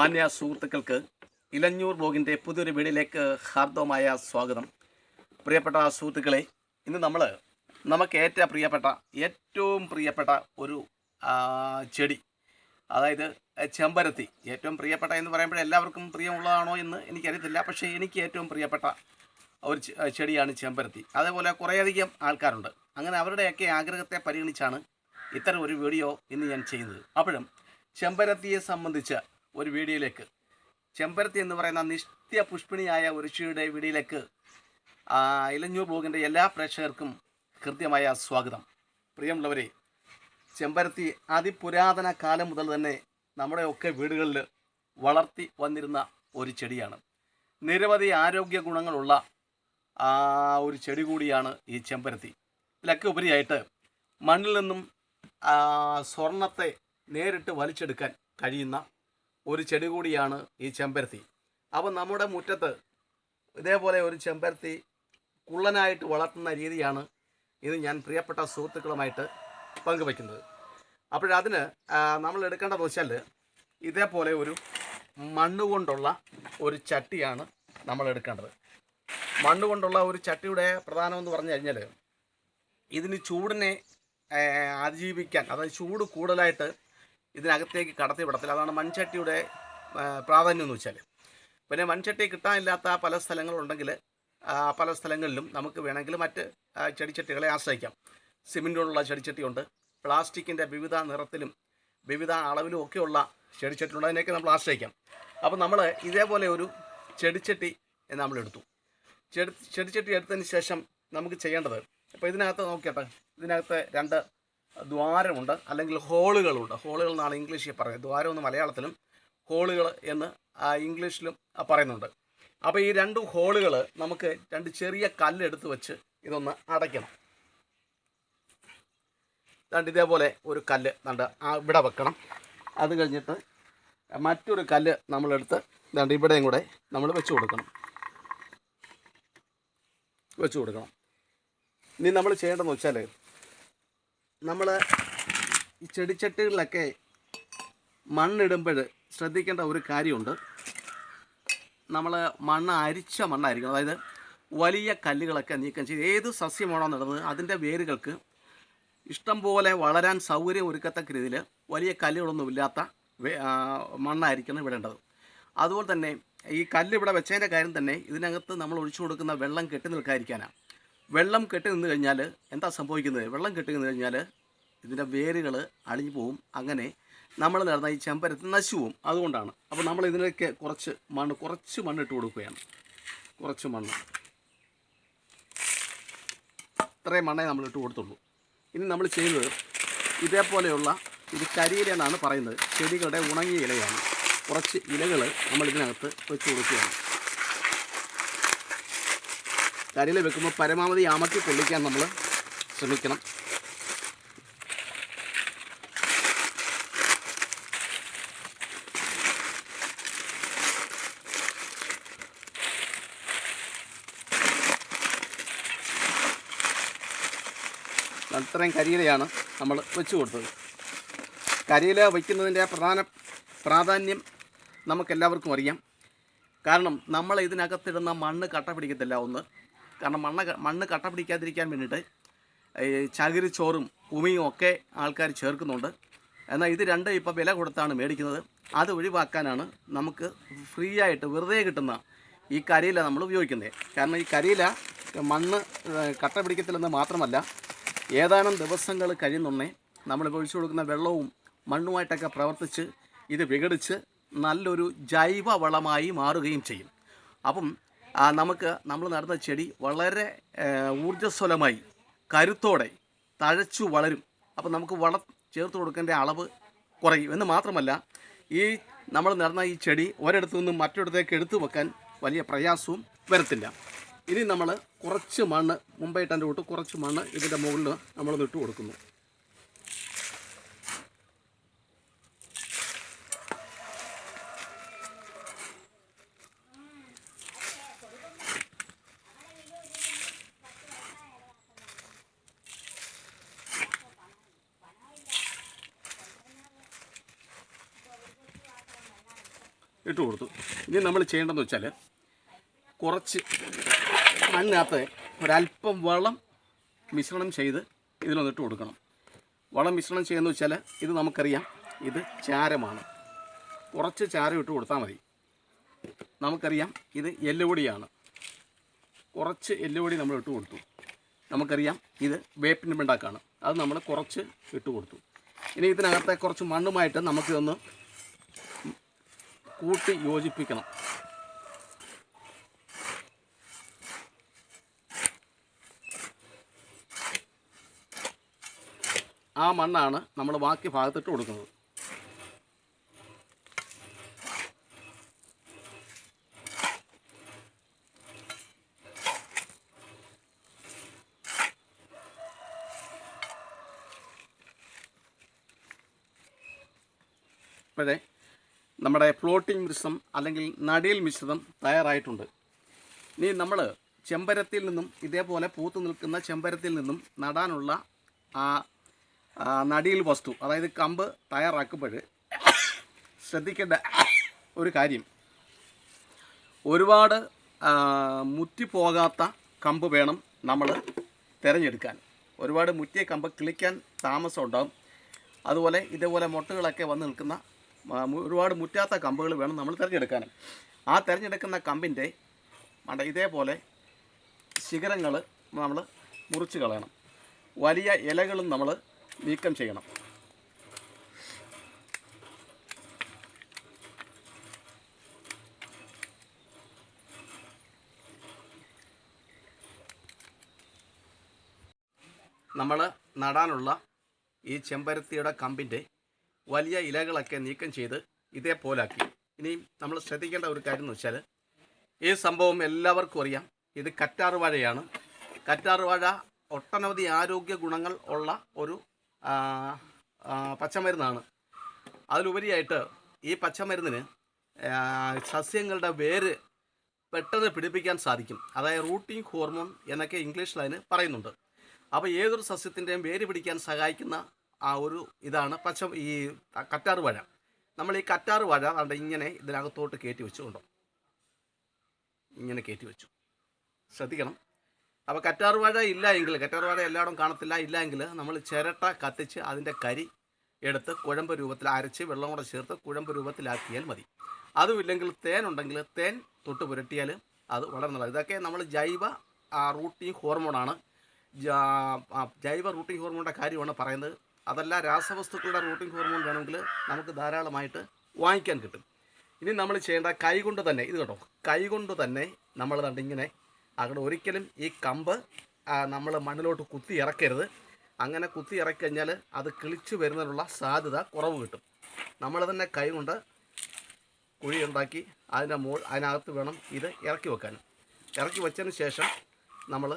മാന്യ സുഹൃത്തുക്കൾക്ക് ഇലഞ്ഞൂർ ബ്ലോഗിന്റെ പുതിയൊരു വീഡിയോയിലേക്ക് ഹാർദവമായ സ്വാഗതം. പ്രിയപ്പെട്ട സുഹൃത്തുക്കളെ ഇന്ന് നമ്മൾ നമുക്ക് ഏറ്റവും പ്രിയപ്പെട്ട ഏറ്റവും പ്രിയപ്പെട്ട ഒരു ചെടി അതായത് ചെമ്പരത്തി. ഏറ്റവും പ്രിയപ്പെട്ട എന്ന് പറയുമ്പോൾ എല്ലാവർക്കും പ്രിയമുള്ളതാണോ എന്ന് എനിക്കറിയത്തില്ല. പക്ഷേ എനിക്ക് ഏറ്റവും പ്രിയപ്പെട്ട ഒരു ചെടിയാണ് ചെമ്പരത്തി. അതേപോലെ കുറേയധികം ആൾക്കാരുണ്ട്. അങ്ങനെ അവരുടെയൊക്കെ ആഗ്രഹത്തെ പരിഗണിച്ചാണ് ഇത്തരം ഒരു വീഡിയോ ഇന്ന് ഞാൻ ചെയ്യുന്നത്. അപ്പോഴും ചെമ്പരത്തിയെ സംബന്ധിച്ച ഒരു വീഡിയോയിലേക്ക്. ചെമ്പരത്തി എന്ന് പറയുന്ന നിത്യ പുഷ്പിണിയായ ഒരു ചെടിയുടെ വീഡിയോയിലേക്ക് ഇലഞ്ഞൂർ ബ്ലോഗിന്റെ എല്ലാ പ്രേക്ഷകർക്കും കൃത്യമായ സ്വാഗതം. പ്രിയമുള്ളവരെ ചെമ്പരത്തി അതിപുരാതന കാലം മുതൽ തന്നെ നമ്മുടെയൊക്കെ വീടുകളിൽ വളർത്തി വന്നിരുന്ന ഒരു ചെടിയാണ്. നിരവധി ആരോഗ്യ ഗുണങ്ങളുള്ള ഒരു ചെടി കൂടിയാണ് ഈ ചെമ്പരത്തി. ഇതിലൊക്കെ ഉപരിയായിട്ട് മണ്ണിൽ നിന്നും സ്വർണത്തെ നേരിട്ട് വലിച്ചെടുക്കാൻ കഴിയുന്ന ഒരു ചെടി കൂടിയാണ് ഈ ചെമ്പരത്തി. അപ്പം നമ്മുടെ മുറ്റത്ത് ഇതേപോലെ ഒരു ചെമ്പരത്തി കുള്ളനായിട്ട് വളർത്തുന്ന രീതിയാണ് ഇത് ഞാൻ പ്രിയപ്പെട്ട സുഹൃത്തുക്കളുമായിട്ട് പങ്കുവയ്ക്കുന്നത്. അപ്പോഴതിന് നമ്മൾ എടുക്കേണ്ടതെന്ന് വെച്ചാൽ ഇതേപോലെ ഒരു മണ്ണുകൊണ്ടുള്ള ഒരു ചട്ടിയാണ് നമ്മൾ എടുക്കേണ്ടത്. മണ്ണുകൊണ്ടുള്ള ഒരു ചട്ടിയുടെ പ്രധാനമെന്ന് പറഞ്ഞു കഴിഞ്ഞാൽ ഇതിന് ചൂടിനെ അതിജീവിക്കാൻ അതായത് ചൂട് കൂടുതലായിട്ട് ഇതിനകത്തേക്ക് കടത്തി വിടത്തില്ല. അതാണ് മൺചട്ടിയുടെ പ്രാധാന്യം എന്ന് വെച്ചാൽ പിന്നെ മൺചട്ടി കിട്ടാനില്ലാത്ത പല സ്ഥലങ്ങളുണ്ടെങ്കിൽ പല സ്ഥലങ്ങളിലും നമുക്ക് വേണമെങ്കിൽ മറ്റ് ചെടിച്ചട്ടികളെ ആശ്രയിക്കാം. സിമെന്റോടുള്ള ചെടിച്ചട്ടിയുണ്ട്. പ്ലാസ്റ്റിക്കിന്റെ വിവിധ നിറത്തിലും വിവിധ അളവിലും ഒക്കെയുള്ള ചെടിച്ചട്ടിയുണ്ട് അതിനെയൊക്കെ നമ്മൾ ആശ്രയിക്കാം. അപ്പോൾ നമ്മൾ ഇതേപോലെ ഒരു ചെടിച്ചട്ടി നമ്മൾ എടുത്തു ചെടി ചെടിച്ചട്ടി എടുത്തതിന് ശേഷം നമുക്ക് ചെയ്യേണ്ടത് അപ്പോൾ ഇതിനകത്ത് നോക്കിയട്ടെ ഇതിനകത്ത് രണ്ട് ദ്വാരമുണ്ട് അല്ലെങ്കിൽ ഹോളുകളുണ്ട്. ഹോളുകൾ എന്നാണ് ഇംഗ്ലീഷിൽ പറയുന്നത്. ദ്വാരം എന്ന് മലയാളത്തിലും ഹോളുകൾ എന്ന് ഇംഗ്ലീഷിലും പറയുന്നുണ്ട്. അപ്പോൾ ഈ രണ്ട് ഹോളുകൾ നമുക്ക് രണ്ട് ചെറിയ കല്ലെടുത്ത് വെച്ച് ഇതൊന്ന് അടയ്ക്കണം. രണ്ട് ഇതേപോലെ ഒരു കല്ല് രണ്ട് ഇവിടെ വെക്കണം. അത് കഴിഞ്ഞിട്ട് മറ്റൊരു കല്ല് നമ്മളെടുത്ത് രണ്ട് ഇവിടെയും കൂടെ നമ്മൾ വെച്ച് കൊടുക്കണം. വെച്ച് കൊടുക്കണം. ഇനി നമ്മൾ ചെയ്യേണ്ടതെന്ന് വെച്ചാൽ നമ്മൾ ഈ ചെടിച്ചട്ടികളിലൊക്കെ മണ്ണിടുമ്പോൾ ശ്രദ്ധിക്കേണ്ട ഒരു കാര്യമുണ്ട്. നമ്മൾ മണ്ണ് അരിച്ച മണ്ണായിരിക്കണം. അതായത് വലിയ കല്ലുകളൊക്കെ നീക്കം ചെയ്ത് ഏത് സസ്യമാണോ നടുന്നത് അതിന്റെ വേരുകൾക്ക് ഇഷ്ടം പോലെ വളരാൻ സൗകര്യം ഒരുക്കത്തക്ക രീതിയിൽ വലിയ കല്ലുകളൊന്നും ഇല്ലാത്ത വേ- ആ, മണ്ണായിരിക്കണം ഇടേണ്ടത്. അതുപോലെ തന്നെ ഈ കല്ല് ഇവിടെ വെച്ചതിന്റെ കാര്യം തന്നെ ഇതിനകത്ത് നമ്മൾ ഒഴിച്ചു കൊടുക്കുന്ന വെള്ളം കെട്ടി നിൽക്കാതിരിക്കാനാണ്. വെള്ളം കെട്ടി നിന്ന് കഴിഞ്ഞാൽ എന്താ സംഭവിക്കുന്നത്? വെള്ളം കെട്ടി നിന്ന് കഴിഞ്ഞാൽ ഇതിന്റെ വേരുകൾ അളിഞ്ഞു പോവും. അങ്ങനെ നമ്മൾ നടന്ന ഈ ചെമ്പരത്ത് നശു പോവും അതുകൊണ്ടാണ്. അപ്പോൾ നമ്മൾ ഇതിനൊക്കെ കുറച്ച് മണ്ണ് കുറച്ച് മണ്ണ് ഇട്ട് കൊടുക്കുകയാണ്. കുറച്ച് മണ്ണ്. ഇത്രയും മണ്ണേ നമ്മൾ ഇട്ട് കൊടുത്തുള്ളൂ. ഇനി നമ്മൾ ചെയ്യുന്നത് ഇതേപോലെയുള്ള ഇത് കരിയില എന്നാണ് പറയുന്നത്. ചെടികളുടെ ഉണങ്ങിയ ഇലയാണ്. കുറച്ച് ഇലകൾ നമ്മൾ ഇതിനകത്ത് വെച്ച് കൊടുക്കുകയാണ്. കരിയില വെക്കുമ്പോൾ പരമാവധി അമക്കി കൊള്ളിക്കാൻ നമ്മൾ ശ്രമിക്കണം. അത്രയും കരിയിലയാണ് നമ്മൾ വെച്ച് കൊടുത്തത്. കരിയില വയ്ക്കുന്നതിന്റെ പ്രധാന പ്രാധാന്യം നമുക്കെല്ലാവർക്കും അറിയാം. കാരണം നമ്മൾ ഇതിനകത്തിടുന്ന മണ്ണ് കട്ട പിടിക്കത്തില്ല ഒന്ന്. കാരണം മണ്ണ് മണ്ണ് കട്ട പിടിക്കാതിരിക്കാൻ വേണ്ടിയിട്ട് ഈ ചകിരിച്ചോറും ഉമിയും ഒക്കെ ആൾക്കാർ ചേർക്കുന്നുണ്ട്. എന്നാൽ ഇത് രണ്ടും ഇപ്പോൾ വില കൊടുത്താണ് മേടിക്കുന്നത്. അത് ഒഴിവാക്കാനാണ് നമുക്ക് ഫ്രീ ആയിട്ട് വെറുതെ കിട്ടുന്ന ഈ കരിയില നമ്മൾ ഉപയോഗിക്കുന്നത്. കാരണം ഈ കരിയില മണ്ണ് കട്ട പിടിക്കത്തില്ലെന്ന് മാത്രമല്ല ഏതാനും ദിവസങ്ങൾ കഴിയുന്നുണ്ടേ നമ്മൾ ഒഴിച്ചു കൊടുക്കുന്ന വെള്ളവും മണ്ണുമായിട്ടൊക്കെ പ്രവർത്തിച്ച് ഇത് വിഘടിച്ച് നല്ലൊരു ജൈവ വളമായി മാറുകയും ചെയ്യും. അപ്പം നമുക്ക് നമ്മൾ നടുന്ന ചെടി വളരെ ഊർജസ്വലമായി കരുത്തോടെ തഴച്ചു വളരും. അപ്പോൾ നമുക്ക് വളം ചേർത്ത് കൊടുക്കേണ്ട അളവ് കുറയും. എന്ന് മാത്രമല്ല ഈ നമ്മൾ നടന്ന ഈ ചെടി ഒരിടത്തു നിന്നും മറ്റൊരിടത്തേക്ക് എടുത്തു വെക്കാൻ വലിയ പ്രയാസവും വരത്തില്ല. ഇനി നമ്മൾ കുറച്ച് മണ്ണ് മുമ്പായിട്ട് എന്റെ കൂട്ട് കുറച്ച് മണ്ണ് ഇതിന്റെ മുകളിൽ നമ്മൾ ഇട്ട് കൊടുക്കുന്നു. ഇട്ട് കൊടുത്തു. ഇനി നമ്മൾ ചെയ്യേണ്ടതെന്ന് വെച്ചാൽ കുറച്ച് മണ്ണിനകത്ത് ഒരല്പം വളം മിശ്രണം ചെയ്ത് ഇതിലൊന്ന് ഇട്ട് കൊടുക്കണം. വളം മിശ്രണം ചെയ്യുന്ന വെച്ചാൽ ഇത് നമുക്കറിയാം ഇത് ചാരമാണ്. കുറച്ച് ചാരം ഇട്ട് കൊടുത്താൽ മതി. നമുക്കറിയാം ഇത് എല്ലുപൊടിയാണ്. കുറച്ച് എല്ലുപൊടി നമ്മൾ ഇട്ട് കൊടുത്തു. നമുക്കറിയാം ഇത് വേപ്പിന്റെ പിണ്ടാക്കാണ് അത് നമ്മൾ കുറച്ച് ഇട്ട് കൊടുത്തു. ഇനി ഇതിനകത്തെ കുറച്ച് മണ്ണുമായിട്ട് നമുക്കിതൊന്ന് കൂട്ടി യോജിപ്പിക്കണം. ആ മണ്ണാണ് നമ്മൾ ബാക്കി ഭാഗത്തിട്ട് കൊടുക്കുന്നത്. ഇപ്പോഴേ നമ്മുടെ ഫ്ലോട്ടിംഗ് മിശ്രം അല്ലെങ്കിൽ നടിയിൽ മിശ്രിതം തയ്യാറായിട്ടുണ്ട്. ഇനി നമ്മൾ ചെമ്പരത്തിൽ നിന്നും ഇതേപോലെ പൂത്തു നിൽക്കുന്ന ചെമ്പരത്തിൽ നിന്നും നടാനുള്ള ആ നടീൽ വസ്തു അതായത് കമ്പ് തയ്യാറാക്കുമ്പോൾ ശ്രദ്ധിക്കേണ്ട ഒരു കാര്യം. ഒരുപാട് മുറ്റിപ്പോകാത്ത കമ്പ് വേണം നമ്മൾ തിരഞ്ഞെടുക്കാൻ. ഒരുപാട് മുറ്റിയ കമ്പ് കിളിക്കാൻ താമസം ഉണ്ടാകും അതുപോലെ ഇതേപോലെ മുട്ടകളൊക്കെ വന്ന് നിൽക്കുന്ന ഒരുപാട് മുറ്റാത്ത കമ്പുകൾ വേണം നമ്മൾ തിരഞ്ഞെടുക്കാൻ. ആ തിരഞ്ഞെടുക്കുന്ന കമ്പിന്റെ മണ്ട ഇതേപോലെ ശിഖരങ്ങൾ നമ്മൾ മുറിച്ച് കളയണം. വലിയ ഇലകളും നമ്മൾ നീക്കം ചെയ്യണം. നമ്മൾ നടാനുള്ള ഈ ചെമ്പരത്തിയുടെ കമ്പിന്റെ വലിയ ഇലകളൊക്കെ നീക്കം ചെയ്ത് ഇതേപോലാക്കി. ഇനിയും നമ്മൾ ശ്രദ്ധിക്കേണ്ട ഒരു കാര്യം എന്ന് വെച്ചാൽ ഈ സംഭവം എല്ലാവർക്കും അറിയാം. ഇത് കറ്റാർ വാഴയാണ്. കറ്റാർ വാഴ ഒട്ടനവധി ആരോഗ്യ ഗുണങ്ങൾ ഉള്ള ഒരു പച്ചമരുന്നാണ്. അതിലുപരിയായിട്ട് ഈ പച്ചമരുന്നിന് സസ്യങ്ങളുടെ വേര് പെട്ടെന്ന് പിടിപ്പിക്കാൻ സാധിക്കും. അതായത് റൂട്ടിംഗ് ഹോർമോൺ എന്നൊക്കെ ഇംഗ്ലീഷിൽ അതിന് പറയുന്നുണ്ട്. അപ്പോൾ ഏതൊരു സസ്യത്തിന്റെയും വേര് പിടിക്കാൻ സഹായിക്കുന്ന ആ ഒരു ഇതാണ് പച്ച ഈ കറ്റാർ വാഴ. നമ്മൾ ഈ കറ്റാർ വാഴ അവിടെ ഇങ്ങനെ ഇതിനകത്തോട്ട് കയറ്റി വെച്ചുകൊണ്ടോ ഇങ്ങനെ കയറ്റി വെച്ചു. ശ്രദ്ധിക്കണം. അപ്പോൾ കറ്റാർ വാഴ ഇല്ല എങ്കിൽ കറ്റാർ വാഴ എല്ലായിടവും കാണത്തില്ല ഇല്ല എങ്കിൽ നമ്മൾ ചിരട്ട കത്തിച്ച് അതിന്റെ കരി എടുത്ത് കുഴമ്പ് രൂപത്തിൽ അരച്ച് വെള്ളം കൂടെ ചേർത്ത് കുഴമ്പ് രൂപത്തിലാക്കിയാൽ മതി. അതുമില്ലെങ്കിൽ തേൻ ഉണ്ടെങ്കിൽ തേൻ തൊട്ട് പുരട്ടിയാൽ അത് വളരെ നല്ലത്. ഇതൊക്കെ നമ്മൾ ജൈവ റൂട്ടിംഗ് ഹോർമോണാണ് ജൈവ റൂട്ടിംഗ് ഹോർമോണിന്റെ കാര്യമാണ് പറയുന്നത്. അതല്ല രാസവസ്തുക്കളുടെ റൂട്ടിംഗ് ഹോർമോൺ വേണമെങ്കിൽ നമുക്ക് ധാരാളമായിട്ട് വാങ്ങിക്കാൻ കിട്ടും. ഇനി നമ്മൾ ചെയ്യേണ്ട കൈകൊണ്ട് തന്നെ ഇത് കേട്ടോ കൈകൊണ്ട് തന്നെ നമ്മൾ ഇങ്ങനെ അവിടെ ഒരിക്കലും ഈ കമ്പ് നമ്മൾ മണ്ണിലോട്ട് കുത്തി ഇറക്കരുത്. അങ്ങനെ കുത്തി ഇറക്കി കഴിഞ്ഞാൽ അത് കിളിച്ചു വരുന്നതിനുള്ള സാധ്യത കുറവ് കിട്ടും. നമ്മൾ തന്നെ കൈകൊണ്ട് കുഴി ഉണ്ടാക്കി അതിന്റെ മോ അതിനകത്ത് വേണം ഇത് ഇറക്കി വെക്കാൻ. ഇറക്കി വെച്ചതിന് ശേഷം നമ്മൾ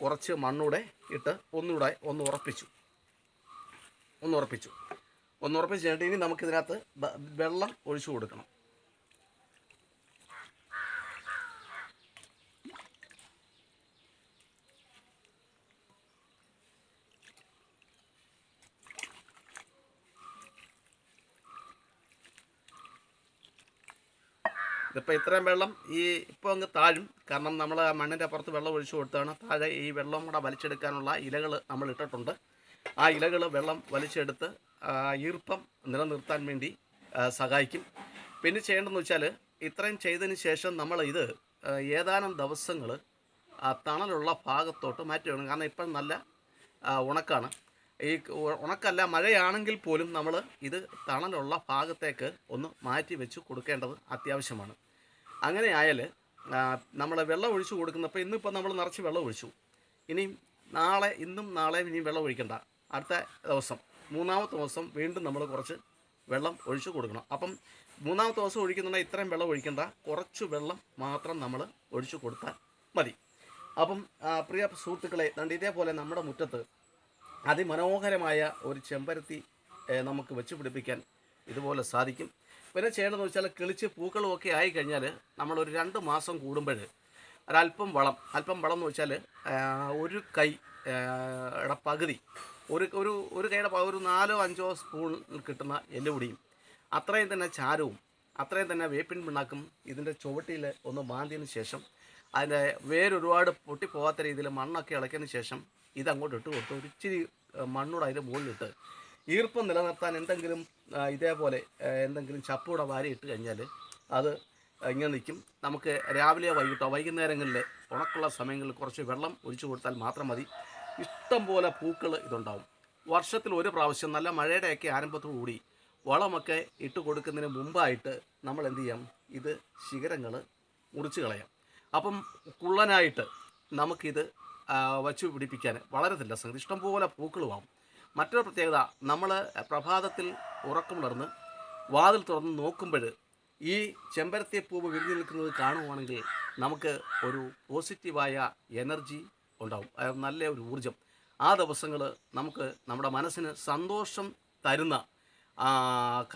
കുറച്ച് മണ്ണൂടെ ഇട്ട് ഒന്നുകൂടെ ഒന്ന് ഉറപ്പിച്ചു. ഒന്ന് ഉറപ്പിച്ചു ഒന്ന് ഉറപ്പിച്ച് കഴിഞ്ഞിട്ട് ഇനി നമുക്കിതിനകത്ത് വെള്ളം ഒഴിച്ചു കൊടുക്കണം. ഇതിപ്പോൾ ഇത്രയും വെള്ളം ഈ ഇപ്പോൾ അങ്ങ് താഴും. കാരണം നമ്മൾ മണ്ണിന്റെ അപ്പുറത്ത് വെള്ളം ഒഴിച്ചു കൊടുത്താണ് താഴെ ഈ വെള്ളം കൂടെ വലിച്ചെടുക്കാനുള്ള ഇലകൾ നമ്മൾ ഇട്ടിട്ടുണ്ട്. ആ ഇലകൾ വെള്ളം വലിച്ചെടുത്ത് ഈർപ്പം നിലനിർത്താൻ വേണ്ടി സഹായിക്കും. പിന്നെ ചെയ്യേണ്ടതെന്ന് വെച്ചാൽ ഇത്രയും ചെയ്തതിന് ശേഷം നമ്മൾ ഇത് ഏതാനും ദിവസങ്ങൾ തണലുള്ള ഭാഗത്തോട്ട് മാറ്റി വേണം കാരണം ഇപ്പം നല്ല ഉണക്കാണ്. ഈ ഉണക്കല്ല മഴയാണെങ്കിൽ പോലും നമ്മൾ ഇത് തണലുള്ള ഭാഗത്തേക്ക് ഒന്ന് മാറ്റി വെച്ച് കൊടുക്കേണ്ടത് അത്യാവശ്യമാണ്. അങ്ങനെ ആയാൽ നമ്മൾ വെള്ളം ഒഴിച്ചു കൊടുക്കുന്നപ്പോൾ ഇന്നിപ്പോൾ നമ്മൾ നിറച്ച് വെള്ളം ഒഴിച്ചു. ഇനിയും നാളെ ഇന്നും നാളെയും ഇനിയും വെള്ളം ഒഴിക്കണ്ട. അടുത്ത ദിവസം മൂന്നാമത്തെ ദിവസം വീണ്ടും നമ്മൾ കുറച്ച് വെള്ളം ഒഴിച്ചു കൊടുക്കണം. അപ്പം മൂന്നാമത്തെ ദിവസം ഒഴിക്കുന്നുണ്ടെങ്കിൽ ഇത്രയും വെള്ളം ഒഴിക്കണ്ട. കുറച്ച് വെള്ളം മാത്രം നമ്മൾ ഒഴിച്ചു കൊടുത്താൽ മതി. അപ്പം പ്രിയ സുഹൃത്തുക്കളെ കണ്ട് ഇതേപോലെ നമ്മുടെ മുറ്റത്ത് അതിമനോഹരമായ ഒരു ചെമ്പരത്തി നമുക്ക് വെച്ച് പിടിപ്പിക്കാൻ ഇതുപോലെ സാധിക്കും. പിന്നെ ചെയ്യേണ്ടതെന്ന് വെച്ചാൽ കിളിച്ച് പൂക്കളും ഒക്കെ ആയി കഴിഞ്ഞാൽ നമ്മളൊരു രണ്ട് മാസം കൂടുമ്പോൾ ഒരല്പം വളം അല്പം വളം എന്ന് വെച്ചാൽ ഒരു കൈ പകുതി ഒരു ഒരു ഒരു കൈയുടെ ഒരു നാലോ അഞ്ചോ സ്പൂൺ കിട്ടുന്ന എല്ലുപൊടിയും അത്രയും തന്നെ ചാരവും അത്രയും തന്നെ വേപ്പിൻ പിണ്ണാക്കും ഇതിന്റെ ചുവട്ടിൽ ഒന്ന് മാന്തിയതിന് ശേഷം അതിന്റെ വേരൊരുപാട് പൊട്ടിപ്പോകാത്ത രീതിയിൽ മണ്ണൊക്കെ ഇളക്കിയതിന് ശേഷം ഇതങ്ങോട്ട് ഇട്ട് കൊടുത്ത് ഒരു ഇച്ചിരി മണ്ണൂടെ അതിന്റെ മുകളിലിട്ട് ഈർപ്പം നിലനിർത്താൻ എന്തെങ്കിലും ഇതേപോലെ എന്തെങ്കിലും ചപ്പൂടെ വാരി ഇട്ട് കഴിഞ്ഞാൽ അത് ഇങ്ങനെ നിൽക്കും. നമുക്ക് രാവിലെയോ വൈകിട്ടോ വൈകുന്നേരങ്ങളിൽ ഉണക്കുള്ള സമയങ്ങളിൽ കുറച്ച് വെള്ളം ഒഴിച്ചു കൊടുത്താൽ മാത്രം മതി. ഇഷ്ടം പോലെ പൂക്കൾ ഇതുണ്ടാവും. വർഷത്തിൽ ഒരു പ്രാവശ്യം നല്ല മഴയുടെയൊക്കെ ആരംഭത്തോടുകൂടി വളമൊക്കെ ഇട്ട് കൊടുക്കുന്നതിന് മുമ്പായിട്ട് നമ്മൾ എന്ത് ചെയ്യാം? ഇത് ശിഖരങ്ങൾ മുറിച്ച് കളയാം. അപ്പം കുള്ളനായിട്ട് നമുക്കിത് വച്ചു പിടിപ്പിക്കാൻ വളരത്തില്ല സംഗതി. ഇഷ്ടംപോലെ പൂക്കളുമാവും മറ്റൊരു പ്രത്യേകത നമ്മൾ പ്രഭാതത്തിൽ ഉറക്കമുണർന്ന് വാതിൽ തുറന്ന് നോക്കുമ്പോൾ ഈ ചെമ്പരത്തി പൂവ് വിരിഞ്ഞു നിൽക്കുന്നത് കാണുവാണെങ്കിൽ നമുക്ക് ഒരു പോസിറ്റീവായ എനർജി ഉണ്ടാവും. അതായത് നല്ല ഒരു ഊർജം ആ ദിവസങ്ങൾ നമുക്ക് നമ്മുടെ മനസ്സിന് സന്തോഷം തരുന്ന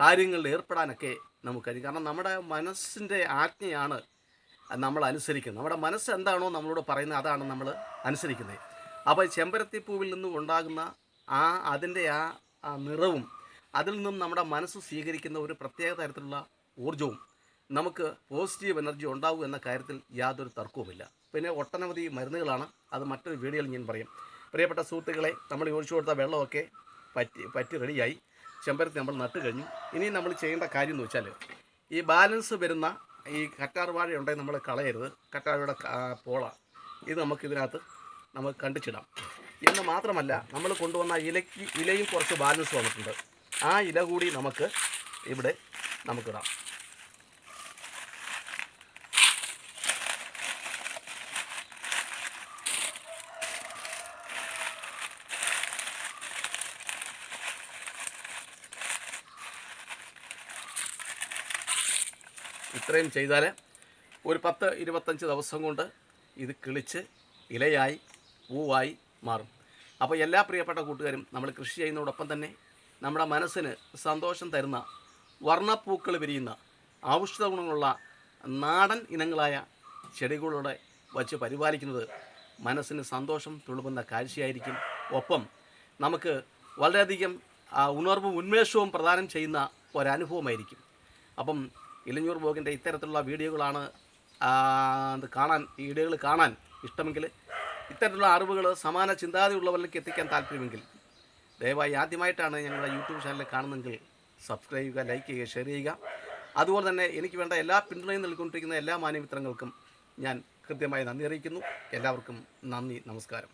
കാര്യങ്ങളിൽ ഏർപ്പെടാനൊക്കെ നമുക്ക് കഴിയും. കാരണം നമ്മുടെ മനസ്സിന്റെ ആജ്ഞയാണ് നമ്മൾ അനുസരിക്കുന്നത്. നമ്മുടെ മനസ്സ് എന്താണോ നമ്മളോട് പറയുന്നത് അതാണ് നമ്മൾ അനുസരിക്കുന്നത്. അപ്പോൾ ചെമ്പരത്തി പൂവിൽ നിന്നും ഉണ്ടാകുന്ന ആ അതിന്റെ ആ നിറവും അതിൽ നിന്നും നമ്മുടെ മനസ്സ് സ്വീകരിക്കുന്ന ഒരു പ്രത്യേക തരത്തിലുള്ള ഊർജവും നമുക്ക് പോസിറ്റീവ് എനർജി ഉണ്ടാവും എന്ന കാര്യത്തിൽ യാതൊരു തർക്കവുമില്ല. പിന്നെ ഒട്ടനവധി മരുന്നുകളാണ്. അത് മറ്റൊരു വീഡിയോയിൽ ഞാൻ പറയും. പ്രിയപ്പെട്ട സുഹൃത്തുക്കളെ നമ്മൾ ഒഴിച്ചു കൊടുത്ത വെള്ളമൊക്കെ പറ്റി പറ്റി റെഡിയായി. ചെമ്പരത്തി നമ്മൾ നട്ട് കഴിഞ്ഞു. ഇനി നമ്മൾ ചെയ്യേണ്ട കാര്യം എന്ന് വെച്ചാൽ ഈ ബാലൻസ് വരുന്ന ഈ കറ്റാർ വാഴ ഉണ്ടെങ്കിൽ നമ്മൾ കളയരുത്. കറ്റാർവാഴയുടെ പോള ഇത് നമുക്ക് ഇതിനകത്ത് നമുക്ക് കണ്ടിച്ചിടാം. എന്ന് മാത്രമല്ല നമ്മൾ കൊണ്ടുവന്ന ഇലയ്ക്ക് ഇലയും കുറച്ച് ബാലൻസ് വന്നിട്ടുണ്ട്. ആ ഇല കൂടി നമുക്ക് ഇവിടെ നമുക്കിടാം ഇത്രയും ചെയ്താൽ ഒരു പത്ത് ഇരുപത്തഞ്ച് ദിവസം കൊണ്ട് ഇത് കിളിച്ച് ഇലയായി പൂവായി മാറും. അപ്പോൾ എല്ലാ പ്രിയപ്പെട്ട കൂട്ടുകാരും നമ്മൾ കൃഷി ചെയ്യുന്നതോടൊപ്പം തന്നെ നമ്മുടെ മനസ്സിന് സന്തോഷം തരുന്ന വർണപ്പൂക്കൾ വിരിയുന്ന ഔഷധ ഗുണങ്ങളുള്ള നാടൻ ഇനങ്ങളായ ചെടികളുടെ വച്ച് പരിപാലിക്കുന്നത് മനസ്സിന് സന്തോഷം തുളുമ്പുന്ന കാഴ്ചയായിരിക്കും. ഒപ്പം നമുക്ക് വളരെയധികം ഉണർവും ഉന്മേഷവും പ്രദാനം ചെയ്യുന്ന ഒരനുഭവമായിരിക്കും. അപ്പം ഇലഞ്ഞൂർ ബോഗിന്റെ ഇത്തരത്തിലുള്ള വീഡിയോകളാണ് കാണാൻ ഈ വീഡിയോകൾ കാണാൻ ഇഷ്ടമെങ്കിൽ ഇത്തരത്തിലുള്ള അറിവുകൾ സമാന ചിന്താഗതിയുള്ളവരിലേക്ക് എത്തിക്കാൻ താല്പര്യമെങ്കിൽ ദയവായി ആദ്യമായിട്ടാണ് ഞങ്ങളുടെ യൂട്യൂബ് ചാനൽ കാണുന്നതെങ്കിൽ സബ്സ്ക്രൈബ് ചെയ്യുക ലൈക്ക് ചെയ്യുക ഷെയർ ചെയ്യുക. അതുപോലെ തന്നെ എനിക്ക് വേണ്ട എല്ലാ പിന്തുണയും നൽകിക്കൊണ്ടിരിക്കുന്ന എല്ലാ മാന്യമിത്രങ്ങൾക്കും ഞാൻ കൃത്യമായി നന്ദി അറിയിക്കുന്നു. എല്ലാവർക്കും നന്ദി നമസ്കാരം.